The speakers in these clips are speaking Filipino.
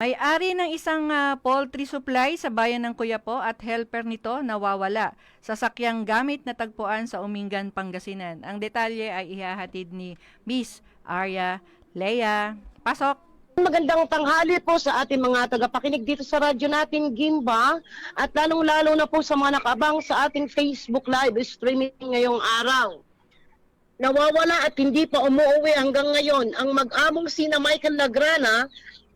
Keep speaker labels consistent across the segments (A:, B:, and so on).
A: May-ari ng isang ah, poultry supply sa bayan ng Kuyapo at helper nito nawawala. Sasakyang gamit na tagpuan sa Umingan, Pangasinan. Ang detalye ay ihahatid ni Miss Arya Leia. Pasok!
B: Magandang tanghali po sa ating mga tagapakinig dito sa radyo natin, Gimba, at lalong-lalo na po sa mga nakabang sa ating Facebook Live streaming ngayong araw. Nawawala at hindi pa umuwi hanggang ngayon ang mag-among sina Michael Lagrana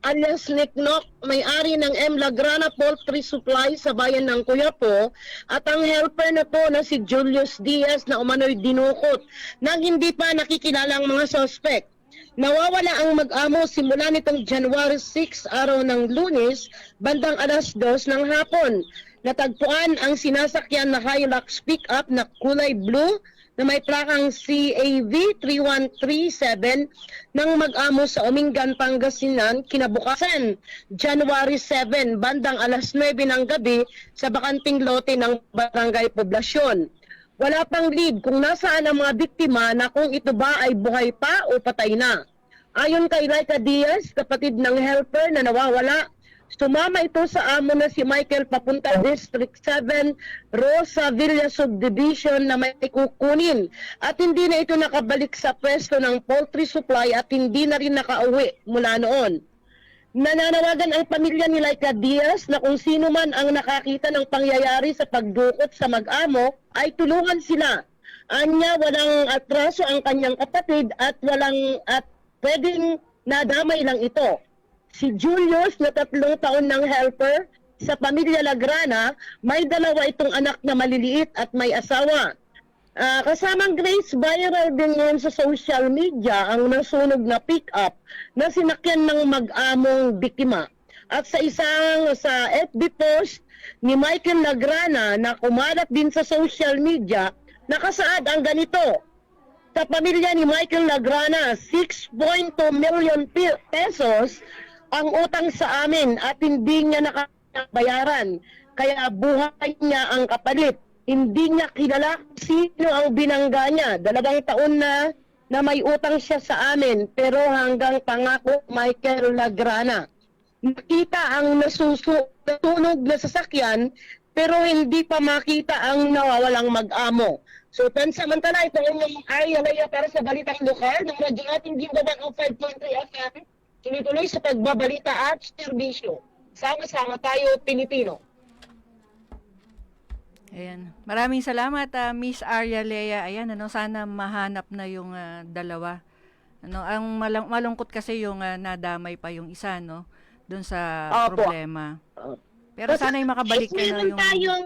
B: alias Nick Nock, may-ari ng M. Lagrana Poultry Supply sa bayan ng Kuyapo at ang helper na po na si Julius Diaz na umano'y dinukot nang hindi pa nakikilala ang mga suspect. Nawawala ang mag-amo simula nitong January 6, araw ng lunes, bandang alas 2 ng hapon. Natagpuan ang sinasakyan na Hilux pickup na kulay blue na may plakang CAV 3137 ng mag-amo sa Umingan, Pangasinan kinabukasan January 7 bandang alas 9 ng gabi sa bakanting lote ng Barangay Poblasyon. Wala pang lead kung nasaan ang mga biktima na kung ito ba ay buhay pa o patay na. Ayon kay Laika Diaz, kapatid ng helper na nawawala, sumama ito sa amo na si Michael papunta District 7, Rosa Villa Subdivision na may kukunin. At hindi na ito nakabalik sa pwesto ng poultry supply at hindi na rin nakauwi mula noon. Nananawagan ang pamilya ni Laika Diaz na kung sino man ang nakakita ng pangyayari sa pagdukot sa mag-amo ay tulungan sila. Anya walang atraso ang kanyang kapatid at walang at pwedeng nadamay lang ito. Si Julius na tatlong taon ng helper sa pamilya Lagrana, may dalawa itong anak na maliliit at may asawa. Ah, kasamang Grace, viral din ngayon sa social media ang nasunog na pick-up na sinakyan ng mag-among biktima. At sa isang sa FB post ni Michael Lagrana na kumalat din sa social media, nakasaad ang ganito. Sa pamilya ni Michael Lagrana, 6.2 million pesos ang utang sa amin at hindi niya nakabayaran. Kaya buhay niya ang kapalit. Hindi niya kilala sino ang binangga niya. Dalawang taon na na may utang siya sa amin pero hanggang pangako Michael Lagrana. Nakita ang nasusu natunog na sasakyan pero hindi pa makita ang nawawalang mag-amo. So, pansamantala, ito ang inyong Arya Laya para sa Balitang Lokal ng radyo natin Gimba 105.3 FM. Tuloy-tuloy sa pagbabalita at serbisyo. Sama-sama tayo, Pilipino.
A: Ayan. Maraming salamat, ah, Miss Arya Lea. Ayan, ano, sana mahanap na yung ah, dalawa. Ano, ang malang- malungkot kasi yung ah, nadamay pa yung isa, no? Doon sa
B: Opo.
A: problema. Pero sana yung makabalik na
B: meron
A: yung...
B: tayong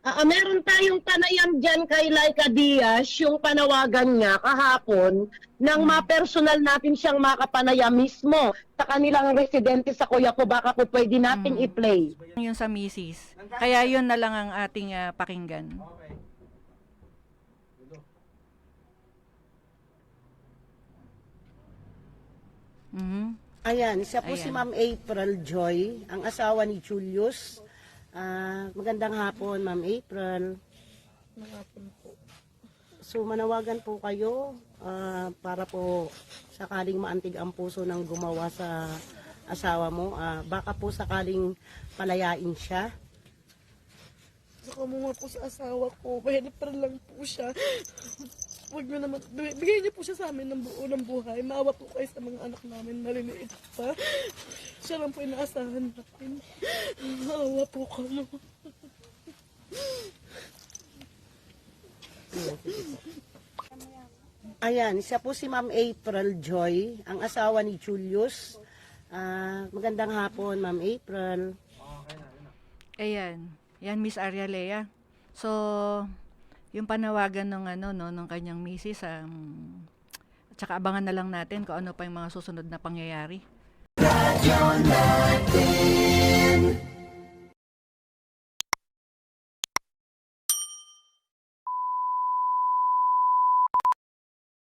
B: Ah, ah, meron tayong panayam dyan kay Laika Diaz, yung panawagan niya kahapon, nang
A: Hmm.
B: ma-personal natin siyang makapanayam mismo sa kanilang residente sa Kuya ko, baka po pwede nating
A: Hmm.
B: i-play.
A: Yung sa misis. Kaya yun na lang ang ating ah, pakinggan. Mhm.
C: Ayan, siya po
A: Ayan.
C: si Ma'am April Joy, ang asawa ni Julius. Ah, magandang hapon, Ma'am April. So, manawagan po kayo ah, para po sakaling maantig ang puso ng gumawa sa asawa mo. Ah, baka po sakaling palayain siya.
D: Saka mo nga po sa asawa ko, mahirap lang po siya. Huwag niyo naman, bigay niyo po siya sa amin ng buo ng buhay. Maawa po kayo sa mga anak namin, maliliit pa. Siya lang po inaasahan natin. Maawa po kayo.
C: Ayan, siya po si Ma'am April Joy, ang asawa ni Julius. Ah, magandang hapon, Ma'am April.
A: Ayan. Yan, Miss Arya Lea. So, yung panawagan ng ano no ng kanyang misis um, tsaka abangan na lang natin kung ano pa yung mga susunod na pangyayari. Radyo natin.